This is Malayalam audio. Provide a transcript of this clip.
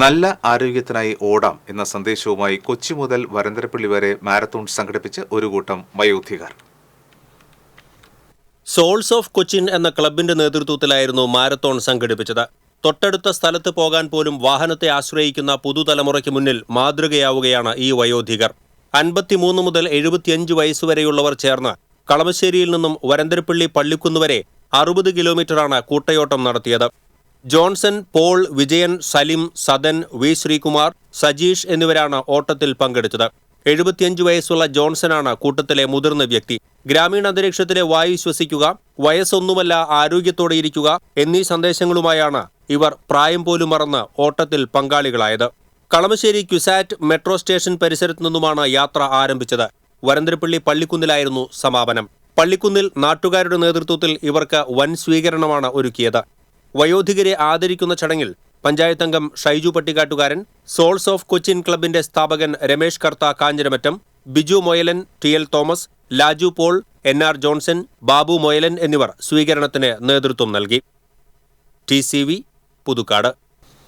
നല്ല ആരോഗ്യത്തിനായി ഓടാം എന്ന സന്ദേശവുമായി കൊച്ചി മുതൽ വരന്തരപ്പള്ളി വരെ മാരത്തോൺ സംഘടിപ്പിച്ച് ഒരു കൂട്ടം വയോധികർ. സോൾസ് ഓഫ് കൊച്ചിൻ എന്ന ക്ലബിന്റെ നേതൃത്വത്തിലായിരുന്നു മാരത്തോൺ സംഘടിപ്പിച്ചത്. തൊട്ടടുത്ത സ്ഥലത്ത് പോകാൻ പോലും വാഹനത്തെ ആശ്രയിക്കുന്ന പുതുതലമുറയ്ക്ക് മുന്നിൽ മാതൃകയാവുകയാണ് ഈ വയോധികർ. അൻപത്തിമൂന്ന് മുതൽ എഴുപത്തിയഞ്ച് വയസ്സുവരെയുള്ളവർ ചേർന്ന് കളമശ്ശേരിയിൽ നിന്നും വരന്തരപ്പള്ളി പള്ളിക്കുന്ന് വരെ അറുപത് കിലോമീറ്ററാണ് കൂട്ടയോട്ടം നടത്തിയത്. Johnson Paul Vijayan Salim Sadan V. Sreekumar Sajeesh എന്നിവരാണ് ഓട്ടത്തിൽ പങ്കെടുത്തത്. എഴുപത്തിയഞ്ച് വയസ്സുള്ള ജോൺസനാണ് കൂട്ടത്തിലെ മുതിർന്ന വ്യക്തി. ഗ്രാമീണ അന്തരീക്ഷത്തിലെ വായു ശ്വസിക്കുക വയസ്സൊന്നുമല്ല ആരോഗ്യത്തോടെ ഇരിക്കുക എന്നീ സന്ദേശങ്ങളുമായാണ് ഇവർ പ്രായം പോലും മറന്ന് ഓട്ടത്തിൽ പങ്കാളികളായത്. കളമശ്ശേരി ക്യുസാറ്റ് മെട്രോ സ്റ്റേഷൻ പരിസരത്തു നിന്നുമാണ് യാത്ര ആരംഭിച്ചത്. വരന്തരപ്പള്ളി പള്ളിക്കുന്നിലായിരുന്നു സമാപനം. പള്ളിക്കുന്നിൽ നാട്ടുകാരുടെ നേതൃത്വത്തിൽ ഇവർക്ക് വൻ സ്വീകരണമാണ് ഒരുക്കിയത്. വയോധികരെ ആദരിക്കുന്ന ചടങ്ങിൽ പഞ്ചായത്ത് അംഗം ഷൈജു പട്ടിക്കാട്ടുകാരൻ സോൾസ് ഓഫ് കൊച്ചിൻ ക്ലബിന്റെ സ്ഥാപകൻ Ramesh Kartha Kanjiramattam Biju Moyalan T L Thomas Laju Paul N R Johnson Babu Moyalan എന്നിവർ സ്വീകരണത്തിന് നേതൃത്വം നൽകി. T C V Puthukkad.